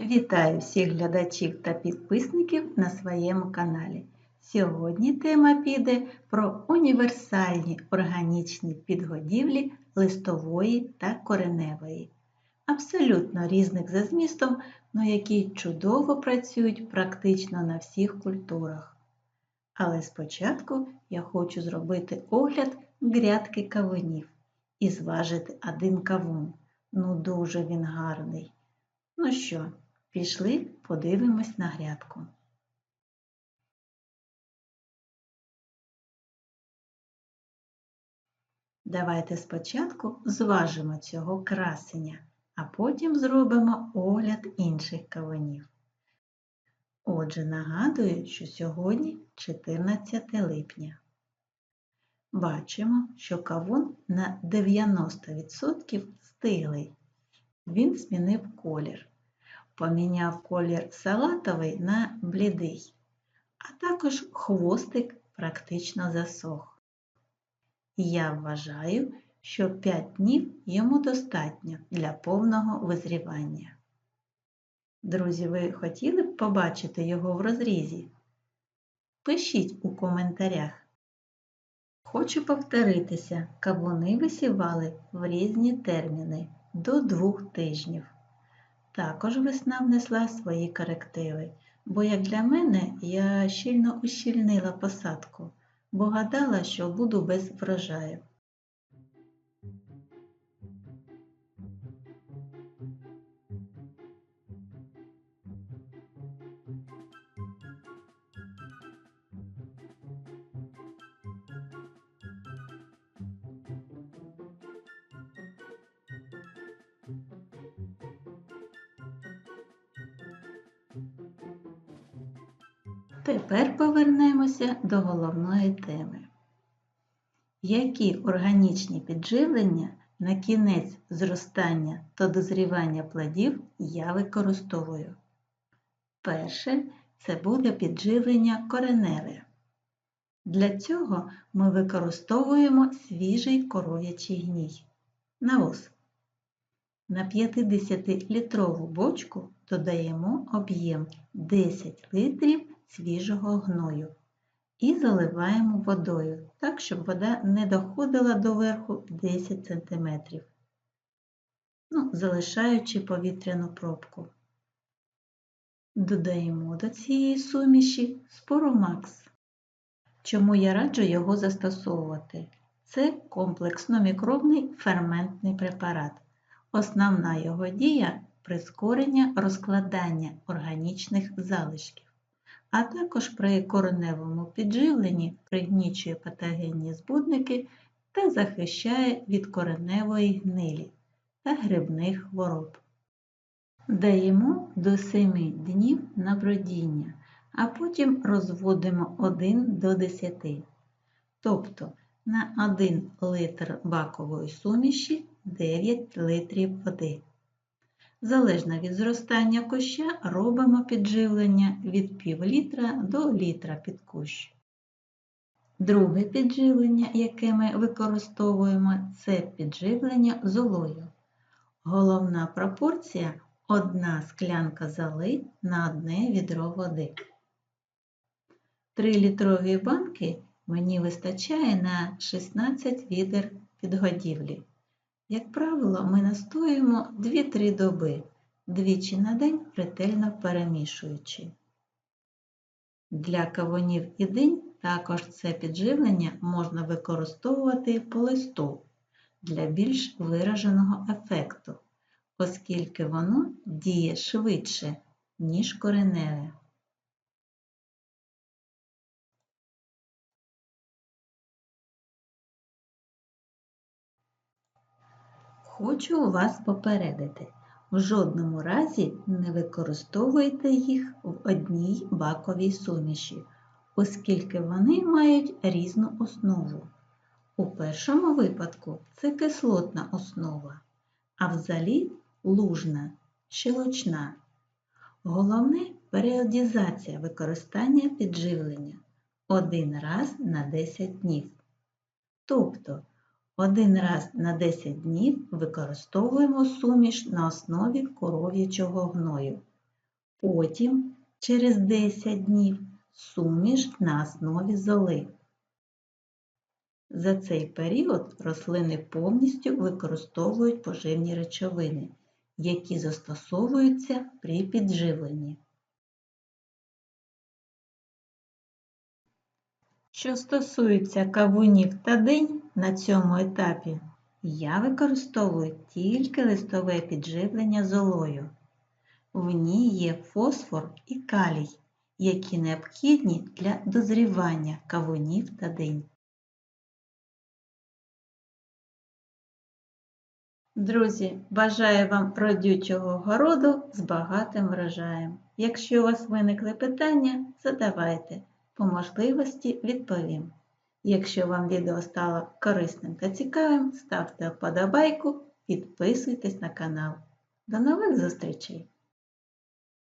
Вітаю всіх глядачів та підписників на своєму каналі. Сьогодні тема піде про універсальні органічні підгодівлі листової та кореневої, абсолютно різних за змістом, але які чудово працюють практично на всіх культурах. Але спочатку я хочу зробити огляд грядки кавунів і зважити один кавун. Ну дуже він гарний. Ну що, пішли подивимось на грядку. Давайте спочатку зважимо цього красення, а потім зробимо огляд інших кавунів. Отже, нагадую, що сьогодні 14 липня. Бачимо, що кавун на 90% стиглий. Він змінив колір. Поміняв колір салатовий на блідий, а також хвостик практично засох. Я вважаю, що 5 днів йому достатньо для повного визрівання. Друзі, ви хотіли б побачити його в розрізі? Пишіть у коментарях. Хочу повторитися, кавуни висівали в різні терміни до двох тижнів. Також весна внесла свої корективи, бо, як для мене, я щільно ущільнила посадку, бо гадала, що буду без врожаю. Тепер повернемося до головної теми. Які органічні підживлення на кінець зростання та дозрівання плодів я використовую? Перше це буде підживлення кореневе. Для цього ми використовуємо свіжий коров'ячий гній. Навоз. На 50-літрову бочку додаємо об'єм 10 літрів свіжого гною і заливаємо водою, так, щоб вода не доходила до верху 10 см, ну, залишаючи повітряну пробку. Додаємо до цієї суміші споромакс. Чому я раджу його застосовувати? Це комплексно-мікробний ферментний препарат. Основна його дія прискорення розкладання органічних залишків а також при кореневому підживленні пригнічує патогенні збудники та захищає від кореневої гнилі та грибних хвороб. Даємо до 7 днів на бродіння, а потім розводимо 1 до 10, тобто на 1 литр бакової суміші 9 литрів води. Залежно від зростання куща робимо підживлення від пів літра до літра під кущ. Друге підживлення, яке ми використовуємо, це підживлення золою. Головна пропорція одна склянка золи на одне відро води. 3 літрові банки мені вистачає на 16 відер підгодівлі. Як правило, ми настоюємо 2-3 доби, двічі на день ретельно перемішуючи. Для кавунів і динь також це підживлення можна використовувати по листу для більш вираженого ефекту, оскільки воно діє швидше, ніж кореневе. Хочу вас попередити. В жодному разі не використовуйте їх в одній баковій суміші, оскільки вони мають різну основу. У першому випадку це кислотна основа, а взагалі лужна, щелочна. Головне періодізація використання підживлення один раз на 10 днів. Тобто один раз на 10 днів використовуємо суміш на основі коров'ячого гною Потім, через 10 днів, суміш на основі золи. За цей період рослини повністю використовують поживні речовини, які застосовуються при підживленні. Що стосується кавунів та динь на цьому етапі, я використовую тільки листове підживлення золою. В ній є фосфор і калій, які необхідні для дозрівання кавунів та динь. Друзі, бажаю вам родючого городу з багатим врожаєм. Якщо у вас виникли питання, задавайте, по можливості відповім. Якщо вам відео стало корисним та цікавим, ставте вподобайку, підписуйтесь на канал. До нових зустрічей!